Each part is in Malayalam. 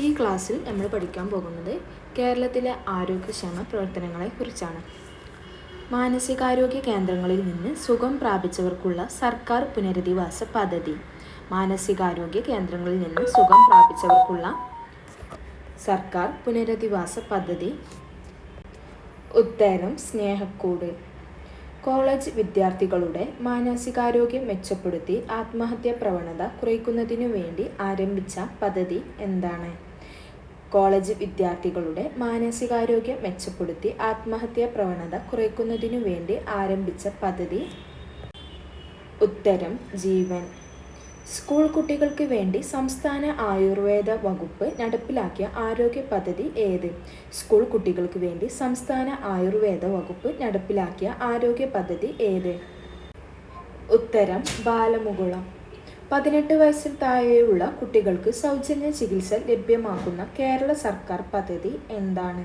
ഈ ക്ലാസ്സിൽ നമ്മൾ പഠിക്കാൻ പോകുന്നത് കേരളത്തിലെ ആരോഗ്യക്ഷേമ പ്രവർത്തനങ്ങളെ കുറിച്ചാണ് മാനസികാരോഗ്യ കേന്ദ്രങ്ങളിൽ നിന്ന് സുഖം പ്രാപിച്ചവർക്കുള്ള സർക്കാർ പുനരധിവാസ പദ്ധതി. മാനസികാരോഗ്യ കേന്ദ്രങ്ങളിൽ നിന്ന് സുഖം പ്രാപിച്ചവർക്കുള്ള സർക്കാർ പുനരധിവാസ പദ്ധതി. ഉത്തരം സ്നേഹക്കൂട്. കോളേജ് വിദ്യാർത്ഥികളുടെ മാനസികാരോഗ്യം മെച്ചപ്പെടുത്തി ആത്മഹത്യാ പ്രവണത കുറയ്ക്കുന്നതിനു വേണ്ടി ആരംഭിച്ച പദ്ധതി എന്താണ്? കോളേജ് വിദ്യാർത്ഥികളുടെ മാനസികാരോഗ്യം മെച്ചപ്പെടുത്തി ആത്മഹത്യാ പ്രവണത കുറയ്ക്കുന്നതിനു വേണ്ടി ആരംഭിച്ച പദ്ധതി? ഉത്തരം ജീവൻ. സ്കൂൾ കുട്ടികൾക്ക് വേണ്ടി സംസ്ഥാന ആയുർവേദ വകുപ്പ് നടപ്പിലാക്കിയ ആരോഗ്യ പദ്ധതി ഏത്? സ്കൂൾ കുട്ടികൾക്ക് വേണ്ടി സംസ്ഥാന ആയുർവേദ വകുപ്പ് നടപ്പിലാക്കിയ ആരോഗ്യ പദ്ധതി ഏത്? ഉത്തരം ബാലമുകുളം. പതിനെട്ട് വയസ്സിൽ താഴെയുള്ള കുട്ടികൾക്ക് സൗജന്യ ചികിത്സ ലഭ്യമാക്കുന്ന കേരള സർക്കാർ പദ്ധതി എന്താണ്?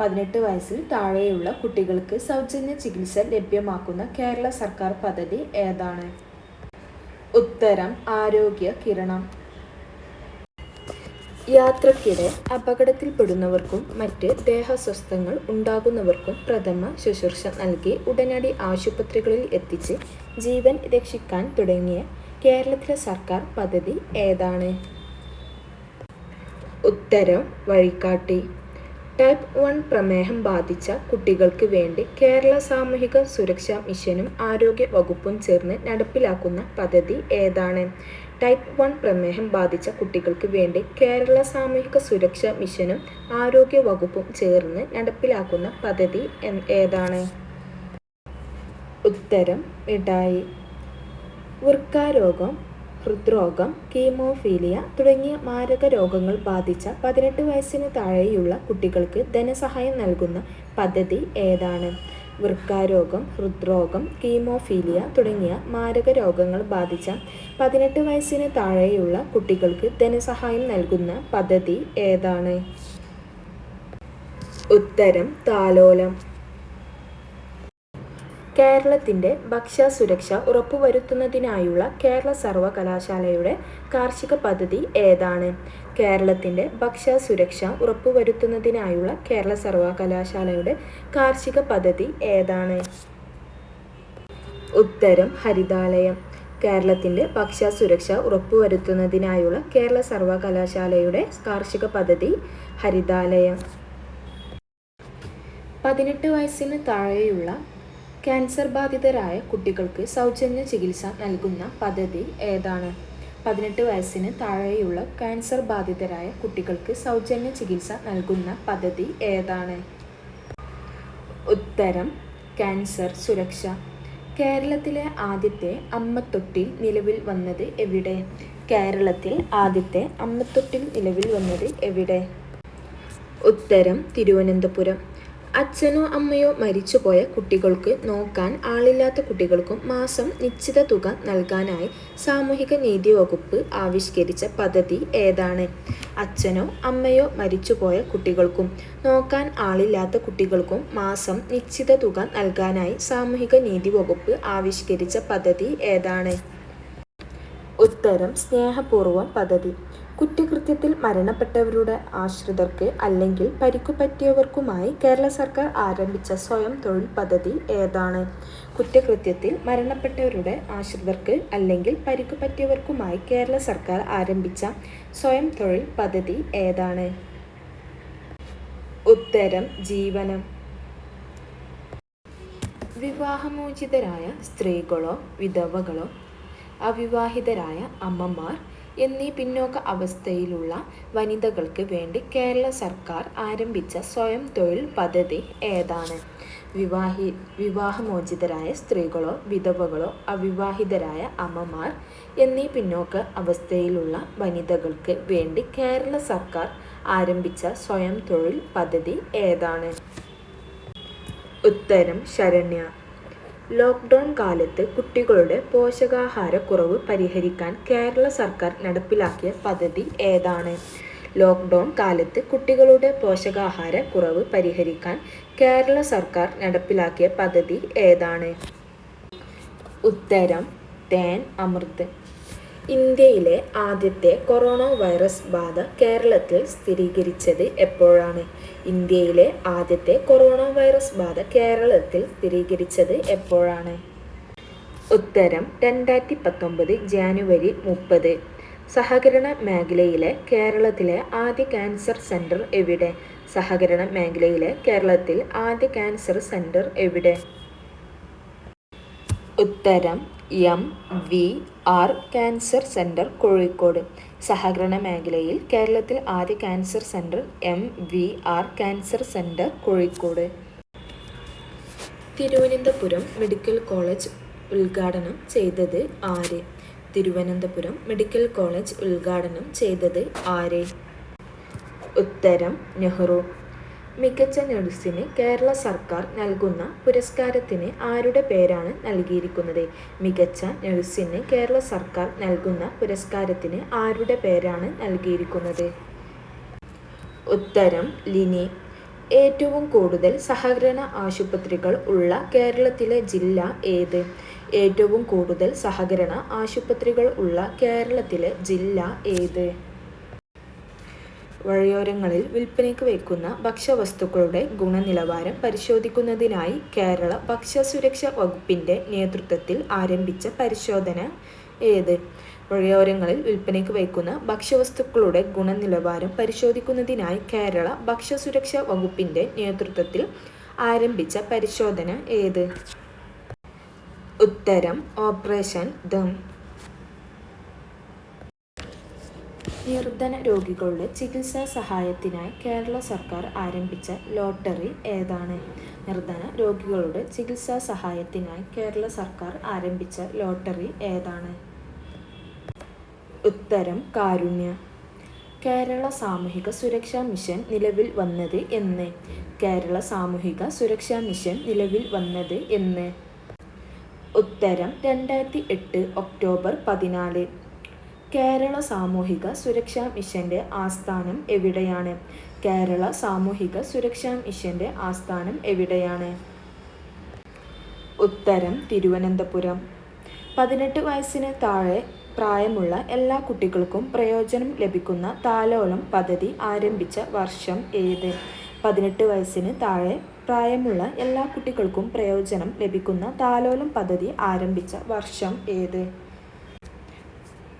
പതിനെട്ട് വയസ്സിൽ താഴെയുള്ള കുട്ടികൾക്ക് സൗജന്യ ചികിത്സ ലഭ്യമാക്കുന്ന കേരള സർക്കാർ പദ്ധതി ഏതാണ്? ഉത്തരം ആരോഗ്യ കിരണം. യാത്രക്കിടെ അപകടത്തിൽപ്പെടുന്നവർക്കും മറ്റ് ദേഹസ്വസ്ഥങ്ങൾ ഉണ്ടാകുന്നവർക്കും പ്രഥമ ശുശ്രൂഷ നൽകി ഉടനടി ആശുപത്രികളിൽ എത്തിച്ച് ജീവൻ രക്ഷിക്കാൻ തുടങ്ങിയ കേരളത്തിലെ സർക്കാർ പദ്ധതി ഏതാണ്? ഉത്തരം വഴികാട്ടി. ടൈപ്പ് വൺ പ്രമേഹം ബാധിച്ച കുട്ടികൾക്ക് വേണ്ടി കേരള സാമൂഹിക സുരക്ഷാ മിഷനും ആരോഗ്യ വകുപ്പും ചേർന്ന് നടപ്പിലാക്കുന്ന പദ്ധതി ഏതാണ്? ടൈപ്പ് വൺ പ്രമേഹം ബാധിച്ച കുട്ടികൾക്ക് വേണ്ടി കേരള സാമൂഹിക സുരക്ഷാ മിഷനും ആരോഗ്യ വകുപ്പും ചേർന്ന് നടപ്പിലാക്കുന്ന പദ്ധതി ഏതാണ്? ഉത്തരം മിഠായി വൃക്കാരോഗം ഹൃദ്രോഗം കീമോഫീലിയ തുടങ്ങിയ മാരക രോഗങ്ങൾ ബാധിച്ച പതിനെട്ട് വയസ്സിന് താഴെയുള്ള കുട്ടികൾക്ക് ധനസഹായം നൽകുന്ന പദ്ധതി ഏതാണ്? വൃക്കാരോഗം ഹൃദ്രോഗം കീമോഫീലിയ തുടങ്ങിയ മാരക രോഗങ്ങൾ ബാധിച്ച പതിനെട്ട് വയസ്സിന് താഴെയുള്ള കുട്ടികൾക്ക് ധനസഹായം നൽകുന്ന പദ്ധതി ഏതാണ്? ഉത്തരം താലോലം. കേരളത്തിന്റെ ഭക്ഷ്യസുരക്ഷ ഉറപ്പുവരുത്തുന്നതിനായുള്ള കേരള സർവകലാശാലയുടെ കാർഷിക പദ്ധതി ഏതാണ്? കേരളത്തിന്റെ ഭക്ഷ്യസുരക്ഷ ഉറപ്പുവരുത്തുന്നതിനായുള്ള കേരള സർവകലാശാലയുടെ കാർഷിക പദ്ധതി ഏതാണ്? ഉത്തരം ഹരിതാലയം. കേരളത്തിന്റെ ഭക്ഷ്യസുരക്ഷ ഉറപ്പുവരുത്തുന്നതിനായുള്ള കേരള സർവകലാശാലയുടെ കാർഷിക പദ്ധതി ഹരിതാലയം. പതിനെട്ട് വയസ്സിന് താഴെയുള്ള ക്യാൻസർ ബാധിതരായ കുട്ടികൾക്ക് സൗജന്യ ചികിത്സ നൽകുന്ന പദ്ധതി ഏതാണ്? പതിനെട്ട് വയസ്സിന് താഴെയുള്ള ക്യാൻസർ ബാധിതരായ കുട്ടികൾക്ക് സൗജന്യ ചികിത്സ നൽകുന്ന പദ്ധതി ഏതാണ്? ഉത്തരം ക്യാൻസർ സുരക്ഷ. കേരളത്തിലെ ആദ്യത്തെ അമ്മത്തൊട്ടിൽ നിലവിൽ വന്നത് എവിടെ? കേരളത്തിൽ ആദ്യത്തെ അമ്മത്തൊട്ടിൽ നിലവിൽ വന്നത് എവിടെ? ഉത്തരം തിരുവനന്തപുരം. അച്ഛനോ അമ്മയോ മരിച്ചുപോയ കുട്ടികൾക്ക് നോക്കാൻ ആളില്ലാത്ത കുട്ടികൾക്കും മാസം നിശ്ചിത തുക നൽകാനായി സാമൂഹിക നീതി വകുപ്പ് ആവിഷ്കരിച്ച പദ്ധതി ഏതാണ്? അച്ഛനോ അമ്മയോ മരിച്ചുപോയ കുട്ടികൾക്കും നോക്കാൻ ആളില്ലാത്ത കുട്ടികൾക്കും മാസം നിശ്ചിത തുക നൽകാനായി സാമൂഹിക നീതി വകുപ്പ് ആവിഷ്കരിച്ച പദ്ധതി ഏതാണ്? ഉത്തരം സ്നേഹപൂർവം പദ്ധതി. കുറ്റകൃത്യത്തിൽ മരണപ്പെട്ടവരുടെ ആശ്രിതർക്ക് അല്ലെങ്കിൽ പരിക്കുപറ്റിയവർക്കുമായി കേരള സർക്കാർ ആരംഭിച്ച സ്വയം തൊഴിൽ പദ്ധതി ഏതാണ്? കുറ്റകൃത്യത്തിൽ മരണപ്പെട്ടവരുടെ ആശ്രിതർക്ക് അല്ലെങ്കിൽ പരിക്കുപറ്റിയവർക്കുമായി കേരള സർക്കാർ ആരംഭിച്ച സ്വയം തൊഴിൽ പദ്ധതി ഏതാണ്? ഉത്തരം ജീവനം. വിവാഹമോചിതരായ സ്ത്രീകളോ വിധവകളോ അവിവാഹിതരായ അമ്മമാർ എന്നീ പിന്നോക്ക അവസ്ഥയിലുള്ള വനിതകൾക്ക് വേണ്ടി കേരള സർക്കാർ ആരംഭിച്ച സ്വയം തൊഴിൽ പദ്ധതി ഏതാണ്? വിവാഹി വിവാഹമോചിതരായ സ്ത്രീകളോ വിധവകളോ അവിവാഹിതരായ അമ്മമാർ എന്നീ പിന്നോക്ക അവസ്ഥയിലുള്ള വനിതകൾക്ക് വേണ്ടി കേരള സർക്കാർ ആരംഭിച്ച സ്വയം തൊഴിൽ പദ്ധതി ഏതാണ്? ഉത്തരം ശരണ്യ. ലോക്ക്ഡൗൺ കാലത്ത് കുട്ടികളുടെ പോഷകാഹാരക്കുറവ് പരിഹരിക്കാൻ കേരള സർക്കാർ നടപ്പിലാക്കിയ പദ്ധതി ഏതാണ്? ലോക്ക്ഡൗൺ കാലത്ത് കുട്ടികളുടെ പോഷകാഹാര കുറവ് പരിഹരിക്കാൻ കേരള സർക്കാർ നടപ്പിലാക്കിയ പദ്ധതി ഏതാണ്? ഉത്തരം തേൻ അമൃത്. ഇന്ത്യയിലെ ആദ്യത്തെ കൊറോണ വൈറസ് ബാധ കേരളത്തിൽ സ്ഥിരീകരിച്ചത് എപ്പോഴാണ്? ഇന്ത്യയിലെ ആദ്യത്തെ കൊറോണ വൈറസ് ബാധ കേരളത്തിൽ സ്ഥിരീകരിച്ചത് എപ്പോഴാണ്? ഉത്തരം രണ്ടായിരത്തി പത്തൊമ്പത് ജാനുവരി മുപ്പത്. സഹകരണ മേഖലയിലെ കേരളത്തിലെ ആദ്യ ക്യാൻസർ സെന്റർ എവിടെ? സഹകരണ മേഖലയിലെ കേരളത്തിൽ ആദ്യ ക്യാൻസർ സെന്റർ എവിടെ? ഉത്തരം M V R cancer centre Kozhikode. സഹകരണ മേഖലയിൽ കേരളത്തിൽ ആദ്യ cancer centre M V R cancer centre Kozhikode. Thiruvananthapuram medical college ഉദ്ഘാടനം ചെയ്തത് ആര്? തിരുവനന്തപുരം മെഡിക്കൽ കോളേജ് ഉദ്ഘാടനം ചെയ്തത് ആര്? ഉത്തരം നെഹ്റു. മികച്ച നഴ്സിന് കേരള സർക്കാർ നൽകുന്ന പുരസ്കാരത്തിന് ആരുടെ പേരാണ് നൽകിയിരിക്കുന്നത്? മികച്ച നഴ്സിന് കേരള സർക്കാർ നൽകുന്ന പുരസ്കാരത്തിന് ആരുടെ പേരാണ് നൽകിയിരിക്കുന്നത്? ഉത്തരം ലിനി. ഏറ്റവും കൂടുതൽ സഹകരണ ആശുപത്രികൾ ഉള്ള കേരളത്തിലെ ജില്ല ഏത്? ഏറ്റവും കൂടുതൽ സഹകരണ ആശുപത്രികൾ ഉള്ള കേരളത്തിലെ ജില്ല ഏത്? വഴിയോരങ്ങളിൽ വിൽപ്പനയ്ക്ക് വയ്ക്കുന്ന ഭക്ഷ്യവസ്തുക്കളുടെ ഗുണനിലവാരം പരിശോധിക്കുന്നതിനായി കേരള ഭക്ഷ്യസുരക്ഷാ വകുപ്പിന്റെ നേതൃത്വത്തിൽ ആരംഭിച്ച പരിശോധന ഏത്? വഴിയോരങ്ങളിൽ വിൽപ്പനയ്ക്ക് വയ്ക്കുന്ന ഭക്ഷ്യവസ്തുക്കളുടെ ഗുണനിലവാരം പരിശോധിക്കുന്നതിനായി കേരള ഭക്ഷ്യസുരക്ഷാ വകുപ്പിന്റെ നേതൃത്വത്തിൽ ആരംഭിച്ച പരിശോധന ഏത്? ഉത്തരം ഓപ്പറേഷൻ ദം. നിർധന രോഗികളുടെ ചികിത്സാ സഹായത്തിനായി കേരള സർക്കാർ ആരംഭിച്ച ലോട്ടറി ഏതാണ്? നിർധന രോഗികളുടെ ചികിത്സാ സഹായത്തിനായി കേരള സർക്കാർ ആരംഭിച്ച ലോട്ടറി ഏതാണ്? ഉത്തരം കാരുണ്യ. കേരള സാമൂഹിക സുരക്ഷാ മിഷൻ നിലവിൽ വന്നത് എന്ന്. കേരള സാമൂഹിക സുരക്ഷാ മിഷൻ നിലവിൽ വന്നത് എന്ന്. ഉത്തരം രണ്ടായിരത്തി എട്ട് ഒക്ടോബർ പതിനാല്. കേരള സാമൂഹിക സുരക്ഷാ മിഷന്റെ ആസ്ഥാനം എവിടെയാണ്? കേരള സാമൂഹിക സുരക്ഷാ മിഷന്റെ ആസ്ഥാനം എവിടെയാണ്? ഉത്തരം തിരുവനന്തപുരം. പതിനെട്ട് വയസ്സിന് താഴെ പ്രായമുള്ള എല്ലാ കുട്ടികൾക്കും പ്രയോജനം ലഭിക്കുന്ന താലോലം പദ്ധതി ആരംഭിച്ച വർഷം ഏത്? പതിനെട്ട് വയസ്സിന് താഴെ പ്രായമുള്ള എല്ലാ കുട്ടികൾക്കും പ്രയോജനം ലഭിക്കുന്ന താലോലം പദ്ധതി ആരംഭിച്ച വർഷം ഏത്?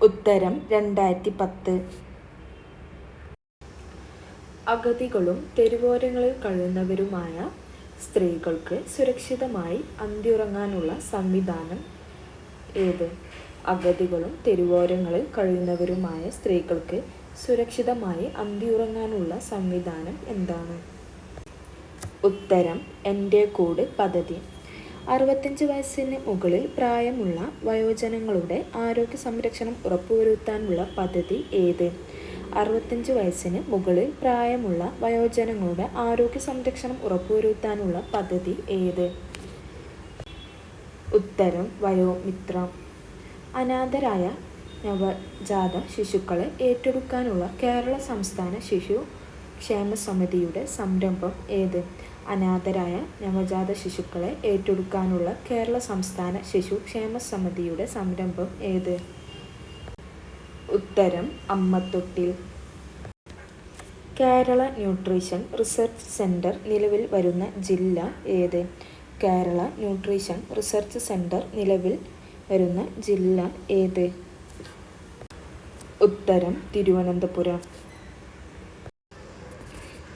ഉത്തരം രണ്ടായിരത്തി പത്ത് അഗതികളും തെരുവോരങ്ങളിൽ കഴിയുന്നവരുമായ സ്ത്രീകൾക്ക് സുരക്ഷിതമായി അന്തിയുറങ്ങാനുള്ള സംവിധാനം ഏത്? അഗതികളും തെരുവോരങ്ങളിൽ കഴിയുന്നവരുമായ സ്ത്രീകൾക്ക് സുരക്ഷിതമായി അന്തിയുറങ്ങാനുള്ള സംവിധാനം എന്താണ്? ഉത്തരം എന്റെ കൂട് പദ്ധതി. അറുപത്തഞ്ച് വയസ്സിന് മുകളിൽ പ്രായമുള്ള വയോജനങ്ങളുടെ ആരോഗ്യ സംരക്ഷണം ഉറപ്പുവരുത്താനുള്ള പദ്ധതി ഏത്? അറുപത്തഞ്ച് വയസ്സിന് മുകളിൽ പ്രായമുള്ള വയോജനങ്ങളുടെ ആരോഗ്യ സംരക്ഷണം ഉറപ്പുവരുത്താനുള്ള പദ്ധതി ഏത്? ഉത്തരം വയോമിത്ര. അനാഥരായ നവജാത ശിശുക്കളെ ഏറ്റെടുക്കാനുള്ള കേരള സംസ്ഥാന ശിശു ക്ഷേമ സമിതിയുടെ സംരംഭം ഏത്? അനാഥരായ നവജാത ശിശുക്കളെ ഏറ്റെടുക്കാനുള്ള കേരള സംസ്ഥാന ശിശു ക്ഷേമ സമിതിയുടെ സംരംഭം ഏത്? ഉത്തരം അമ്മത്തൊട്ടിൽ. കേരള ന്യൂട്രീഷൻ റിസർച്ച് സെന്റർ നിലവിൽ വരുന്ന ജില്ല ഏത്? കേരള ന്യൂട്രീഷൻ റിസർച്ച് സെന്റർ നിലവിൽ വരുന്ന ജില്ല ഏത്? ഉത്തരം തിരുവനന്തപുരം.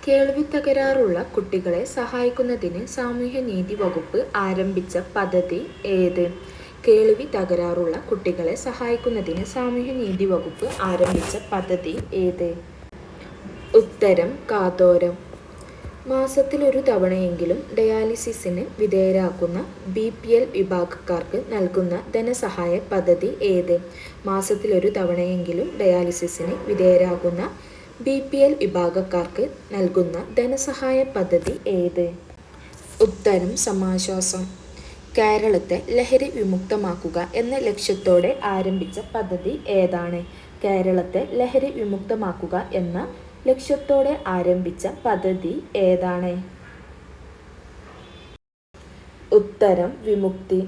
കേൾവി തകരാറുള്ള കുട്ടികളെ സഹായിക്കുന്നതിന് സാമൂഹ്യനീതി വകുപ്പ് ആരംഭിച്ച പദ്ധതി ഏത്? കേൾവി തകരാറുള്ള കുട്ടികളെ സഹായിക്കുന്നതിന് സാമൂഹ്യനീതി വകുപ്പ് ആരംഭിച്ച പദ്ധതി ഏത്? ഉത്തരം കാതോരം. മാസത്തിൽ ഒരു തവണയെങ്കിലും ഡയാലിസിസിന് വിധേയരാക്കുന്ന ബി പി എൽ വിഭാഗക്കാർക്ക് നൽകുന്ന ധനസഹായ പദ്ധതി ഏത്? മാസത്തിലൊരു തവണയെങ്കിലും ഡയാലിസിസിന് വിധേയരാകുന്ന ബി പി എൽ വിഭാഗക്കാർക്ക് നൽകുന്ന ധനസഹായ പദ്ധതി ഏത്? ഉത്തരം സമാശ്വാസം. കേരളത്തെ ലഹരി വിമുക്തമാക്കുക എന്ന ലക്ഷ്യത്തോടെ ആരംഭിച്ച പദ്ധതി ഏതാണ്? കേരളത്തെ ലഹരി വിമുക്തമാക്കുക എന്ന ലക്ഷ്യത്തോടെ ആരംഭിച്ച പദ്ധതി ഏതാണ്? ഉത്തരം വിമുക്തി.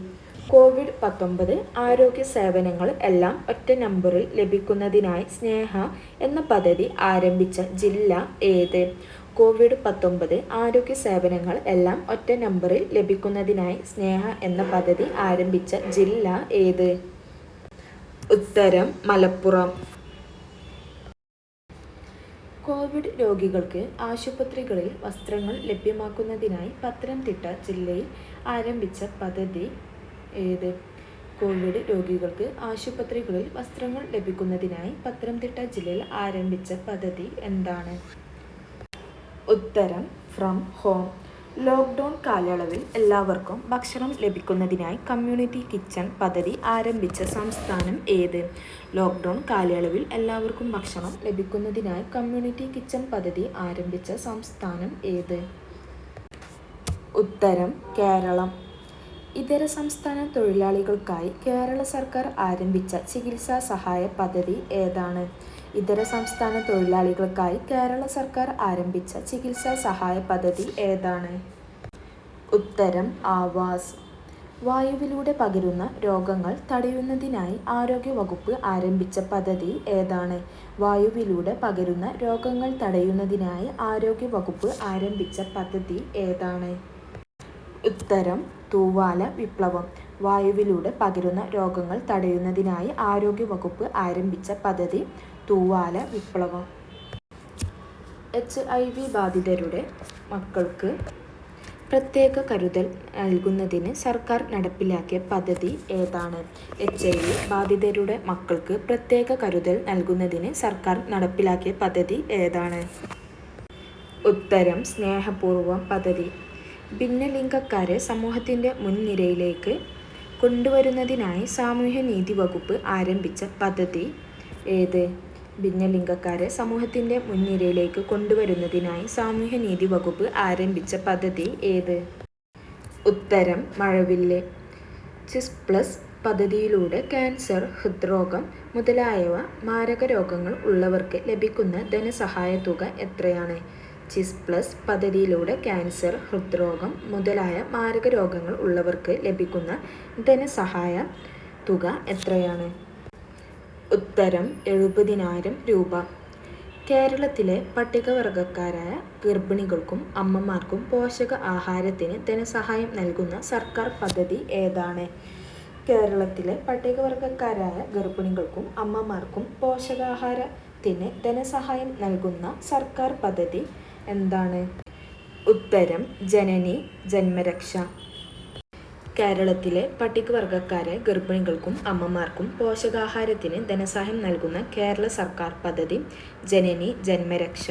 കോവിഡ് പത്തൊമ്പത് ആരോഗ്യ സേവനങ്ങൾ എല്ലാം ഒറ്റ നമ്പറിൽ ലഭിക്കുന്നതിനായി സ്നേഹ എന്ന പദ്ധതി ആരംഭിച്ച ജില്ല ഏത്? കോവിഡ് പത്തൊമ്പത് ആരോഗ്യ സേവനങ്ങൾ എല്ലാം ഒറ്റ നമ്പറിൽ ലഭിക്കുന്നതിനായി സ്നേഹ എന്ന പദ്ധതി ആരംഭിച്ച ജില്ല ഏത്? ഉത്തരം മലപ്പുറം. കോവിഡ് രോഗികൾക്ക് ആശുപത്രികളിൽ വസ്ത്രങ്ങൾ ലഭ്യമാക്കുന്നതിനായി പത്തനംതിട്ട ജില്ലയിൽ ആരംഭിച്ച പദ്ധതി ഏത്? കോവിഡ് രോഗികൾക്ക് ആശുപത്രികളിൽ വസ്ത്രങ്ങൾ ലഭിക്കുന്നതിനായി പത്തനംതിട്ട ജില്ലയിൽ ആരംഭിച്ച പദ്ധതി എന്താണ്? ഉത്തരം ഫ്രം ഹോം ലോക്ക്ഡൗൺ കാലയളവിൽ എല്ലാവർക്കും ഭക്ഷണം ലഭിക്കുന്നതിനായി കമ്മ്യൂണിറ്റി കിച്ചൺ പദ്ധതി ആരംഭിച്ച സംസ്ഥാനം ഏത്? ലോക്ക്ഡൗൺ കാലയളവിൽ എല്ലാവർക്കും ഭക്ഷണം ലഭിക്കുന്നതിനായി കമ്മ്യൂണിറ്റി കിച്ചൺ പദ്ധതി ആരംഭിച്ച സംസ്ഥാനം ഏത്? ഉത്തരം കേരളം. ഇതര സംസ്ഥാന തൊഴിലാളികൾക്കായി കേരള സർക്കാർ ആരംഭിച്ച ചികിത്സാ സഹായ പദ്ധതി ഏതാണ്? ഇതര സംസ്ഥാന തൊഴിലാളികൾക്കായി കേരള സർക്കാർ ആരംഭിച്ച ചികിത്സാ സഹായ പദ്ധതി ഏതാണ്? ഉത്തരം ആവാസ്. വായുവിലൂടെ പകരുന്ന രോഗങ്ങൾ തടയുന്നതിനായി ആരോഗ്യവകുപ്പ് ആരംഭിച്ച പദ്ധതി ഏതാണ്? വായുവിലൂടെ പകരുന്ന രോഗങ്ങൾ തടയുന്നതിനായി ആരോഗ്യവകുപ്പ് ആരംഭിച്ച പദ്ധതി ഏതാണ്? ഉത്തരം തൂവാല വിപ്ലവം. വായുവിലൂടെ പകരുന്ന രോഗങ്ങൾ തടയുന്നതിനായി ആരോഗ്യവകുപ്പ് ആരംഭിച്ച പദ്ധതി തൂവാല വിപ്ലവം. എച്ച് ഐ വി ബാധിതരുടെ മക്കൾക്ക് പ്രത്യേക കരുതൽ നൽകുന്നതിന് സർക്കാർ നടപ്പിലാക്കിയ പദ്ധതി ഏതാണ്? എച്ച് ഐ വി ബാധിതരുടെ മക്കൾക്ക് പ്രത്യേക കരുതൽ നൽകുന്നതിന് സർക്കാർ നടപ്പിലാക്കിയ പദ്ധതി ഏതാണ്? ഉത്തരം സ്നേഹപൂർവം പദ്ധതി. ഭിന്നലിംഗക്കാരെ സമൂഹത്തിന്റെ മുൻനിരയിലേക്ക് കൊണ്ടുവരുന്നതിനായി സാമൂഹ്യനീതി വകുപ്പ് ആരംഭിച്ച പദ്ധതി ഏത്? ഭിന്നലിംഗക്കാരെ സമൂഹത്തിന്റെ മുൻനിരയിലേക്ക് കൊണ്ടുവരുന്നതിനായി സാമൂഹ്യനീതി വകുപ്പ് ആരംഭിച്ച പദ്ധതി ഏത്? ഉത്തരം മഴവില്ല്. ചിസ് പ്ലസ് പദ്ധതിയിലൂടെ ക്യാൻസർ ഹൃദ്രോഗം മുതലായവ മാരക രോഗങ്ങൾ ഉള്ളവർക്ക് ലഭിക്കുന്ന ധനസഹായ തുക എത്രയാണ്? ചിസ് പ്ലസ് പദ്ധതിയിലൂടെ ക്യാൻസർ ഹൃദ്രോഗം മുതലായ മാരക രോഗങ്ങൾ ഉള്ളവർക്ക് ലഭിക്കുന്ന ധനസഹായ തുക എത്രയാണ്? ഉത്തരം എഴുപതിനായിരം രൂപ. കേരളത്തിലെ പട്ടികവർഗക്കാരായ ഗർഭിണികൾക്കും അമ്മമാർക്കും പോഷക ആഹാരത്തിന് ധനസഹായം നൽകുന്ന സർക്കാർ പദ്ധതി ഏതാണ്? കേരളത്തിലെ പട്ടികവർഗക്കാരായ ഗർഭിണികൾക്കും അമ്മമാർക്കും പോഷകാഹാരത്തിന് ധനസഹായം നൽകുന്ന സർക്കാർ പദ്ധതി എന്താണ്? ഉത്തരം ജനനി ജന്മരക്ഷ. കേരളത്തിലെ പട്ടികവർഗക്കാരെ ഗർഭിണികൾക്കും അമ്മമാർക്കും പോഷകാഹാരത്തിന് ധനസഹായം നൽകുന്ന കേരള സർക്കാർ പദ്ധതി ജനനി ജന്മരക്ഷ.